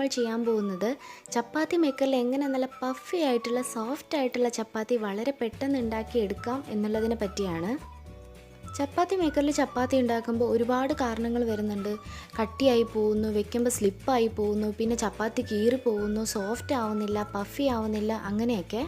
നമ്മൾ ചെയ്യാൻ പോകുന്നത് ചപ്പാത്തി മേക്കറിൽ എങ്ങനെ നല്ല പഫി ആയിട്ടുള്ള സോഫ്റ്റ് ആയിട്ടുള്ള ചപ്പാത്തി വളരെ പെട്ടെന്ന് ഉണ്ടാക്കി എടുക്കാം എന്നുള്ളതിനെ പറ്റിയാണ്. ചപ്പാത്തി മേക്കറിൽ ചപ്പാത്തി ഉണ്ടാക്കുമ്പോൾ ഒരുപാട് കാരണങ്ങൾ വരുന്നുണ്ട്. കട്ടിയായി പോകുന്നു വെക്കുമ്പോൾ സ്ലിപ്പായി പോകുന്നു പിന്നെ ചപ്പാത്തി കീറി പോകുന്നു സോഫ്റ്റ് ആവുന്നില്ല പഫി ആവുന്നില്ല അങ്ങനെയൊക്കെ.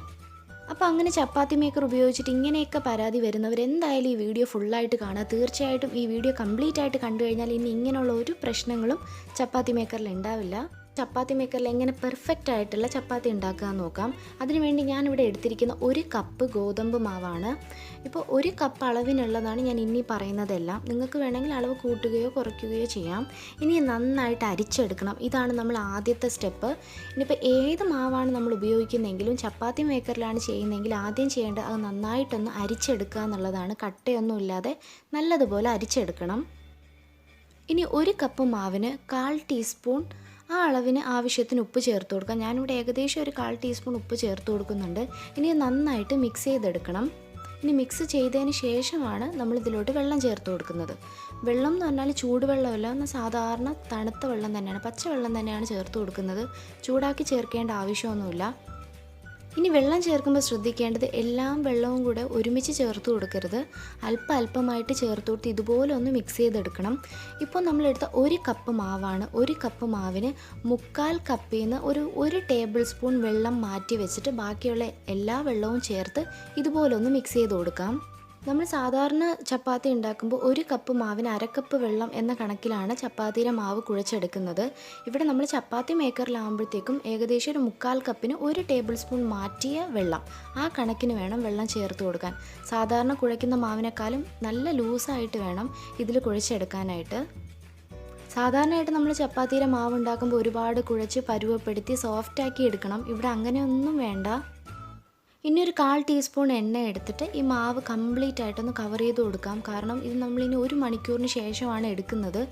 അപ്പോൾ അങ്ങനെ ചപ്പാത്തി മേക്കർ ഉപയോഗിച്ചിട്ട് ഇങ്ങനെയൊക്കെ പരാതി വരുന്നവർ എന്തായാലും ഈ വീഡിയോ ഫുള്ളായിട്ട് കാണുക. തീർച്ചയായിട്ടും ഈ വീഡിയോ കംപ്ലീറ്റ് ആയിട്ട് കണ്ടു കഴിഞ്ഞാൽ ഇനി ഇങ്ങനെയുള്ള ഒരു പ്രശ്നങ്ങളും ചപ്പാത്തി മേക്കറിൽ ഉണ്ടാവില്ല. ചപ്പാത്തി മേക്കറിൽ എങ്ങനെ പെർഫെക്റ്റ് ആയിട്ടുള്ള ചപ്പാത്തി ഉണ്ടാക്കുക എന്ന് നോക്കാം അതിനുവേണ്ടി ഞാനിവിടെ എടുത്തിരിക്കുന്ന ഒരു കപ്പ് ഗോതമ്പ് മാവാണ്. ഇപ്പോൾ ഒരു കപ്പ് അളവിനുള്ളതാണ് ഞാൻ ഇനി പറയുന്നതെല്ലാം. നിങ്ങൾക്ക് വേണമെങ്കിൽ അളവ് കൂട്ടുകയോ കുറയ്ക്കുകയോ ചെയ്യാം. ഇനി നന്നായിട്ട് അരിച്ചെടുക്കണം. ഇതാണ് നമ്മൾ ആദ്യത്തെ സ്റ്റെപ്പ്. ഇനിയിപ്പോൾ ഏത് മാവാണ് നമ്മൾ ഉപയോഗിക്കുന്നതെങ്കിലും ചപ്പാത്തി മേക്കറിലാണ് ചെയ്യുന്നതെങ്കിൽ ആദ്യം ചെയ്യേണ്ടത് അത് നന്നായിട്ടൊന്ന് അരിച്ചെടുക്കുക എന്നുള്ളതാണ്. കട്ടയൊന്നും ഇല്ലാതെ നല്ലതുപോലെ അരിച്ചെടുക്കണം. ഇനി ഒരു കപ്പ് മാവിന് കാൽ ടീസ്പൂൺ ആ അളവിന് ആവശ്യത്തിന് ഉപ്പ് ചേർത്ത് കൊടുക്കാം. ഞാനിവിടെ ഏകദേശം ഒരു കാൽ ടീസ്പൂൺ ഉപ്പ് ചേർത്ത് കൊടുക്കുന്നുണ്ട്. ഇനി നന്നായിട്ട് മിക്സ് ചെയ്തെടുക്കണം. ഇനി മിക്സ് ചെയ്തതിന് ശേഷമാണ് നമ്മൾ ഇതിലോട്ട് വെള്ളം ചേർത്ത് കൊടുക്കുന്നത്. വെള്ളം എന്ന് പറഞ്ഞാൽ ചൂടുവെള്ളമല്ല എന്നാൽ സാധാരണ തണുത്ത വെള്ളം തന്നെയാണ് പച്ചവെള്ളം തന്നെയാണ് ചേർത്ത് കൊടുക്കുന്നത്. ചൂടാക്കി ചേർക്കേണ്ട ആവശ്യമൊന്നുമില്ല. ഇനി വെള്ളം ചേർക്കുമ്പോൾ ശ്രദ്ധിക്കേണ്ടത് എല്ലാം വെള്ളവും കൂടെ ഒരുമിച്ച് ചേർത്ത് കൊടുക്കരുത്. അല്പം അല്പമായിട്ട് ചേർത്ത് കൊടുത്ത് ഇതുപോലെ ഒന്ന് മിക്സ് ചെയ്തെടുക്കണം. ഇപ്പോൾ നമ്മളെടുത്ത ഒരു കപ്പ് മാവാണ്. ഒരു കപ്പ് മാവിന് മുക്കാൽ കപ്പിൽ നിന്ന് ഒരു ഒരു ടേബിൾ സ്പൂൺ വെള്ളം മാറ്റി വെച്ചിട്ട് ബാക്കിയുള്ള എല്ലാ വെള്ളവും ചേർത്ത് ഇതുപോലെ ഒന്ന് മിക്സ് ചെയ്ത് കൊടുക്കാം. നമ്മൾ സാധാരണ ചപ്പാത്തി ഉണ്ടാക്കുമ്പോൾ ഒരു കപ്പ് മാവിന് അരക്കപ്പ് വെള്ളം എന്ന കണക്കിലാണ് ചപ്പാത്തിയുടെ മാവ് കുഴച്ചെടുക്കുന്നത്. ഇവിടെ നമ്മൾ ചപ്പാത്തി മേക്കറിലാകുമ്പോഴത്തേക്കും ഏകദേശം ഒരു മുക്കാൽ കപ്പിന് ഒരു ടേബിൾ സ്പൂൺ മാറ്റിയ വെള്ളം. ആ കണക്കിന് വേണം വെള്ളം ചേർത്ത് കൊടുക്കാൻ. സാധാരണ കുഴയ്ക്കുന്ന മാവിനേക്കാളും നല്ല ലൂസായിട്ട് വേണം ഇതിൽ കുഴച്ചെടുക്കാനായിട്ട്. സാധാരണയായിട്ട് നമ്മൾ ചപ്പാത്തിയുടെ മാവ് ഉണ്ടാക്കുമ്പോൾ ഒരുപാട് കുഴച്ച് പരുവപ്പെടുത്തി സോഫ്റ്റാക്കി എടുക്കണം. ഇവിടെ അങ്ങനെയൊന്നും വേണ്ട. ഇനി ഒരു കാൽ ടീസ്പൂൺ എണ്ണ എടുത്തിട്ട് ഈ മാവ് കംപ്ലീറ്റ് ആയിട്ടൊന്ന് കവർ ചെയ്ത് കൊടുക്കാം. കാരണം ഇത് നമ്മളിനി ഒരു മണിക്കൂറിന് ശേഷമാണ് എടുക്കുന്നത്.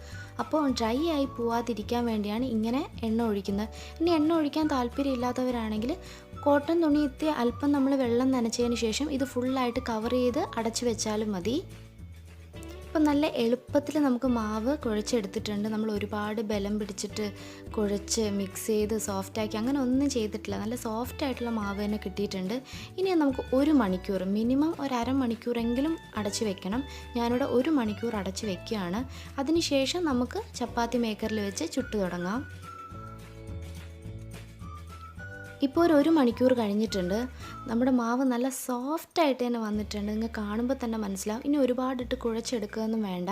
അപ്പോൾ ഡ്രൈ ആയി പോവാതിരിക്കാൻ വേണ്ടിയാണ് ഇങ്ങനെ എണ്ണ ഒഴിക്കുന്നത്. ഇനി എണ്ണ ഒഴിക്കാൻ താല്പര്യമില്ലാത്തവരാണെങ്കിൽ കോട്ടൺ തുണി എത്തി അല്പം നമ്മൾ വെള്ളം നനച്ചതിന് ശേഷം ഇത് ഫുള്ളായിട്ട് കവർ ചെയ്ത് അടച്ചു വെച്ചാലും മതി. ഇപ്പം നല്ല എളുപ്പത്തിൽ നമുക്ക് മാവ് കുഴച്ചെടുത്തിട്ടുണ്ട്. നമ്മൾ ഒരുപാട് ബലം പിടിച്ചിട്ട് കുഴച്ച് മിക്സ് ചെയ്ത് സോഫ്റ്റാക്കി അങ്ങനെ ഒന്നും ചെയ്തിട്ടില്ല. നല്ല സോഫ്റ്റ് ആയിട്ടുള്ള മാവ് തന്നെ കിട്ടിയിട്ടുണ്ട്. ഇനി നമുക്ക് ഒരു മണിക്കൂർ മിനിമം ഒരു അരമണിക്കൂറെങ്കിലും അടച്ച് വെക്കണം. ഞാനിവിടെ ഒരു മണിക്കൂർ അടച്ച് വെക്കുകയാണ്. അതിനുശേഷം നമുക്ക് ചപ്പാത്തി മേക്കറിൽ വെച്ച് ചുട്ടു തുടങ്ങാം. ഇപ്പോൾ ഒരു ഒരു മണിക്കൂർ കഴിഞ്ഞിട്ടുണ്ട്. നമ്മുടെ മാവ് നല്ല സോഫ്റ്റായിട്ട് തന്നെ വന്നിട്ടുണ്ട്. നിങ്ങൾ കാണുമ്പോൾ തന്നെ മനസ്സിലാവും. ഇനി ഒരുപാടിട്ട് കുഴച്ചെടുക്കുകയൊന്നും വേണ്ട.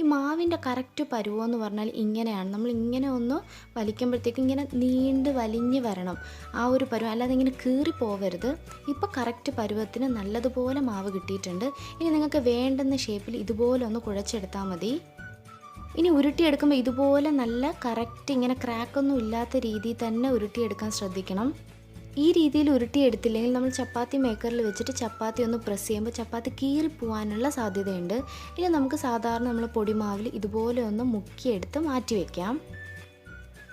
ഈ മാവിന്റെ കറക്റ്റ് പരുവം എന്ന് പറഞ്ഞാൽ ഇങ്ങനെയാണ്. നമ്മൾ ഇങ്ങനെ ഒന്ന് വലിക്കുമ്പോഴത്തേക്കും ഇങ്ങനെ നീണ്ട് വലിഞ്ഞ് വരണം. ആ ഒരു പരുവം. അല്ലാതെ ഇങ്ങനെ കീറി പോവരുത് ഇപ്പോൾ കറക്റ്റ് പരുവത്തിന് നല്ലതുപോലെ മാവ് കിട്ടിയിട്ടുണ്ട്. ഇനി നിങ്ങൾക്ക് വേണ്ടുന്ന ഷേപ്പിൽ ഇതുപോലെ ഒന്ന് കുഴച്ചെടുത്താൽ മതി. ഇനി ഉരുട്ടിയെടുക്കുമ്പോൾ ഇതുപോലെ നല്ല കറക്റ്റ് ഇങ്ങനെ ക്രാക്കൊന്നും ഇല്ലാത്ത രീതിയിൽ തന്നെ ഉരുട്ടിയെടുക്കാൻ ശ്രദ്ധിക്കണം. ഈ രീതിയിൽ ഉരുട്ടിയെടുത്തില്ലെങ്കിൽ നമ്മൾ ചപ്പാത്തി മേക്കറിൽ വെച്ചിട്ട് ചപ്പാത്തി ഒന്ന് പ്രസ് ചെയ്യുമ്പോൾ ചപ്പാത്തി കീറി പോകാനുള്ള സാധ്യതയുണ്ട്. ഇനി നമുക്ക് സാധാരണ നമ്മൾ പൊടിമാവിൽ ഇതുപോലെ ഒന്ന് മുക്കിയെടുത്ത് മാറ്റി വയ്ക്കാം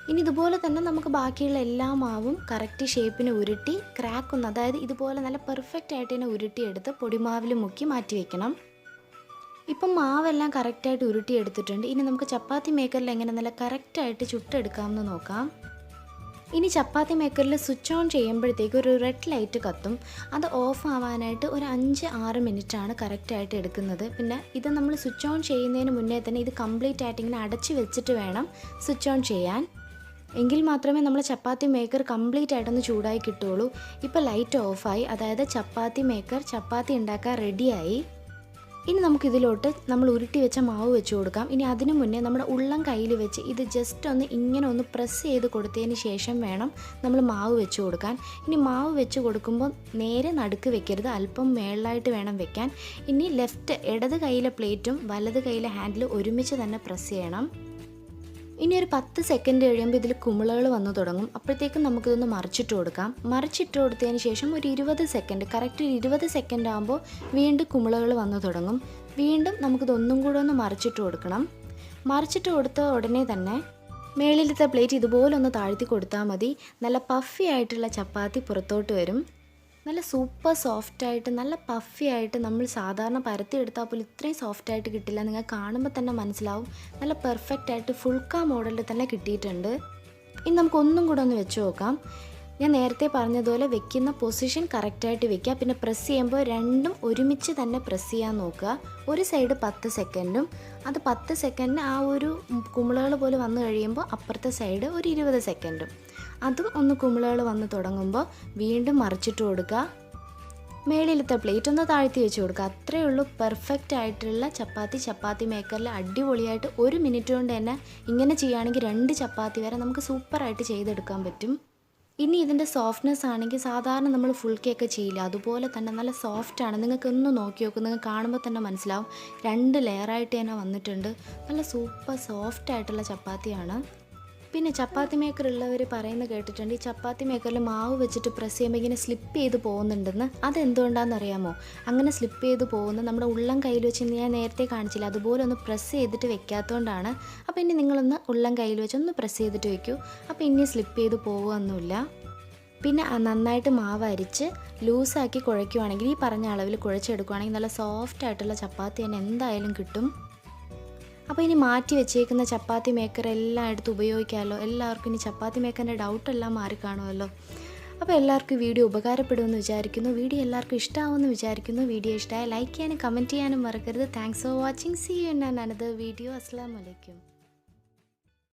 ഇനി ഇതുപോലെ തന്നെ നമുക്ക് ബാക്കിയുള്ള എല്ലാ മാവും കറക്റ്റ് ഷേപ്പിന് ഉരുട്ടി ക്രാക്ക് ഒന്ന് അതായത് ഇതുപോലെ നല്ല പെർഫെക്റ്റ് ആയിട്ട് തന്നെ ഉരുട്ടിയെടുത്ത് പൊടിമാവിൽ മുക്കി മാറ്റി വയ്ക്കണം ഇപ്പം മാവെല്ലാം കറക്റ്റായിട്ട് ഉരുട്ടി എടുത്തിട്ടുണ്ട്. ഇനി നമുക്ക് ചപ്പാത്തി മേക്കറിൽ എങ്ങനെ നല്ല കറക്റ്റായിട്ട് ചുട്ടെടുക്കാമെന്ന് നോക്കാം. ഇനി ചപ്പാത്തി മേക്കറിൽ സ്വിച്ച് ഓൺ ചെയ്യുമ്പോഴത്തേക്ക് ഒരു റെഡ് ലൈറ്റ് കത്തും. അത് ഓഫ് ആവാനായിട്ട് ഒരു അഞ്ച് ആറ് മിനിറ്റാണ് കറക്റ്റായിട്ട് എടുക്കുന്നത്. പിന്നെ ഇത് നമ്മൾ സ്വിച്ച് ഓൺ ചെയ്യുന്നതിന് മുന്നേ തന്നെ ഇത് കംപ്ലീറ്റ് ആയിട്ട് ഇങ്ങനെ അടച്ച് വെച്ചിട്ട് വേണം സ്വിച്ച് ഓൺ ചെയ്യാൻ. എങ്കിൽ മാത്രമേ നമ്മൾ ചപ്പാത്തി മേക്കർ കംപ്ലീറ്റ് ആയിട്ടൊന്ന് ചൂടായി കിട്ടുള്ളൂ ഇപ്പോൾ ലൈറ്റ് ഓഫായി അതായത് ചപ്പാത്തി മേക്കർ ചപ്പാത്തി ഉണ്ടാക്കാൻ റെഡിയായി ഇനി നമുക്കിതിലോട്ട് നമ്മൾ ഉരുട്ടി വെച്ച മാവ് വെച്ച് കൊടുക്കാം. ഇനി അതിനു മുന്നേ നമ്മുടെ ഉള്ളം കയ്യിൽ വെച്ച് ഇത് ജസ്റ്റ് ഒന്ന് ഇങ്ങനെ ഒന്ന് പ്രസ് ചെയ്ത് കൊടുത്തതിന് ശേഷം വേണം നമ്മൾ മാവ് വെച്ച് കൊടുക്കാൻ. ഇനി മാവ് വെച്ച് കൊടുക്കുമ്പോൾ നേരെ നടുക്ക് വെക്കരുത്. അല്പം മേളിലായിട്ട് വേണം വെക്കാൻ. ഇനി ലെഫ്റ്റ് ഇടത് കയ്യിലെ പ്ലേറ്റും വലത് കയ്യിലെ ഹാൻഡിൽ ഒരുമിച്ച് തന്നെ പ്രസ് ചെയ്യണം. ഇനി ഒരു പത്ത് സെക്കൻഡ് കഴിയുമ്പോൾ ഇതിൽ കുമിളകൾ വന്നു തുടങ്ങും. അപ്പോഴത്തേക്കും നമുക്കിതൊന്ന് മറിച്ചിട്ട് കൊടുക്കാം. മറിച്ചിട്ട് കൊടുത്തതിന് ശേഷം ഒരു ഇരുപത് സെക്കൻഡ് കറക്റ്റ് ഒരു ഇരുപത് സെക്കൻഡ് ആകുമ്പോൾ വീണ്ടും കുമിളകൾ വന്നു തുടങ്ങും. വീണ്ടും നമുക്കിതൊന്നും കൂടെ ഒന്ന് മറിച്ചിട്ട് കൊടുക്കണം. മറിച്ചിട്ട് കൊടുത്ത ഉടനെ തന്നെ മേളിലത്തെ പ്ലേറ്റ് ഇതുപോലെ ഒന്ന് താഴ്ത്തി കൊടുത്താൽ മതി. നല്ല പഫി ആയിട്ടുള്ള ചപ്പാത്തി പുറത്തോട്ട് വരും. നല്ല സൂപ്പർ സോഫ്റ്റ് ആയിട്ട് നല്ല പഫി ആയിട്ട് നമ്മൾ സാധാരണ പരത്തി എടുത്താൽ പോലും ഇത്രയും സോഫ്റ്റ് ആയിട്ട് കിട്ടില്ല. നിങ്ങൾ കാണുമ്പോൾ തന്നെ മനസ്സിലാവും. നല്ല പെർഫെക്റ്റ് ആയിട്ട് ഫുൾ കാ മോഡലിൽ തന്നെ കിട്ടിയിട്ടുണ്ട്. ഇനി നമുക്കൊന്നും കൂടെ ഒന്ന് വെച്ച് നോക്കാം. ഞാൻ നേരത്തെ പറഞ്ഞതുപോലെ വെക്കുന്ന പൊസിഷൻ കറക്റ്റായിട്ട് വെക്കുക. പിന്നെ പ്രസ് ചെയ്യുമ്പോൾ രണ്ടും ഒരുമിച്ച് തന്നെ പ്രസ് ചെയ്യാൻ നോക്കുക. ഒരു സൈഡ് പത്ത് സെക്കൻഡും അത് പത്ത് സെക്കൻഡിന് ആ ഒരു കുമിളകൾ പോലെ വന്നു കഴിയുമ്പോൾ അപ്പുറത്തെ സൈഡ് ഒരു ഇരുപത് സെക്കൻഡും അതും ഒന്ന് കുമിളകൾ വന്ന് തുടങ്ങുമ്പോൾ വീണ്ടും മറിച്ചിട്ട് കൊടുക്കുക. മേളിലത്തെ പ്ലേറ്റ് ഒന്ന് താഴ്ത്തി വെച്ച് കൊടുക്കുക. അത്രയേ ഉള്ളൂ പെർഫെക്റ്റ് ആയിട്ടുള്ള ചപ്പാത്തി. ചപ്പാത്തി മേക്കറിൽ അടിപൊളിയായിട്ട് ഒരു മിനിറ്റ് കൊണ്ട് തന്നെ ഇങ്ങനെ ചെയ്യുകയാണെങ്കിൽ രണ്ട് ചപ്പാത്തി വരെ നമുക്ക് സൂപ്പറായിട്ട് ചെയ്തെടുക്കാൻ പറ്റും. ഇനി ഇതിന്റെ സോഫ്റ്റ്നെസ് ആണെങ്കിൽ സാധാരണ നമ്മൾ ഫുൾ കേക്ക് ചെയ്യില്ല. അതുപോലെ തന്നെ നല്ല സോഫ്റ്റ് ആണ്. നിങ്ങൾക്ക് ഒന്ന് നോക്കി നോക്കും. നിങ്ങൾക്ക് കാണുമ്പോൾ തന്നെ മനസ്സിലാവും. രണ്ട് ലെയറായിട്ട് തന്നെ വന്നിട്ടുണ്ട്. നല്ല സൂപ്പർ സോഫ്റ്റ് ആയിട്ടുള്ള ചപ്പാത്തിയാണ്. പിന്നെ ചപ്പാത്തി മേക്കർ ഉള്ളവർ പറയുന്നത് കേട്ടിട്ടുണ്ട് ഈ ചപ്പാത്തി മേക്കറിൽ മാവ് വെച്ചിട്ട് പ്രസ് ചെയ്യുമ്പോൾ ഇങ്ങനെ സ്ലിപ്പ് ചെയ്ത് പോകുന്നുണ്ടെന്ന്. അതെന്തുകൊണ്ടാണെന്ന് അറിയാമോ അങ്ങനെ സ്ലിപ്പ് ചെയ്ത് പോകുന്നത് നമ്മുടെ ഉള്ളം കയ്യിൽ വെച്ച് ഞാൻ നേരത്തെ കാണിച്ചില്ല അതുപോലെ ഒന്ന് പ്രസ് ചെയ്തിട്ട് വെക്കാത്തതുകൊണ്ടാണ് അപ്പോൾ ഇനി നിങ്ങളൊന്ന് ഉള്ളം കയ്യിൽ വെച്ച് ഒന്ന് പ്രസ് ചെയ്തിട്ട് വെക്കൂ. അപ്പോൾ ഇനി സ്ലിപ്പ് ചെയ്ത് പോകുകയൊന്നുമില്ല പിന്നെ നന്നായിട്ട് മാവ് അരിച്ച് ലൂസാക്കി കുഴയ്ക്കുവാണെങ്കിൽ ഈ പറഞ്ഞ അളവിൽ കുഴച്ചെടുക്കുവാണെങ്കിൽ നല്ല സോഫ്റ്റ് ആയിട്ടുള്ള ചപ്പാത്തി തന്നെ എന്തായാലും കിട്ടും. അപ്പോൾ ഇനി മാറ്റി വെച്ചേക്കുന്ന ചപ്പാത്തി മേക്കർ എല്ലാം എടുത്ത് ഉപയോഗിക്കാമല്ലോ എല്ലാവർക്കും ഇനി ചപ്പാത്തി മേക്കറിന്റെ ഡൗട്ടെല്ലാം മാറി കാണുമല്ലോ. അപ്പോൾ എല്ലാവർക്കും വീഡിയോ ഉപകാരപ്പെടുമെന്ന് വിചാരിക്കുന്നു. വീഡിയോ എല്ലാവർക്കും ഇഷ്ടമാവുമെന്ന് വിചാരിക്കുന്നു. വീഡിയോ ഇഷ്ടമായ ലൈക്ക് ചെയ്യാനും കമന്റ് ചെയ്യാനും മറക്കരുത്. Thanks for watching see you ഞാൻ അനദർ വീഡിയോ അസ്സാം വലൈക്കും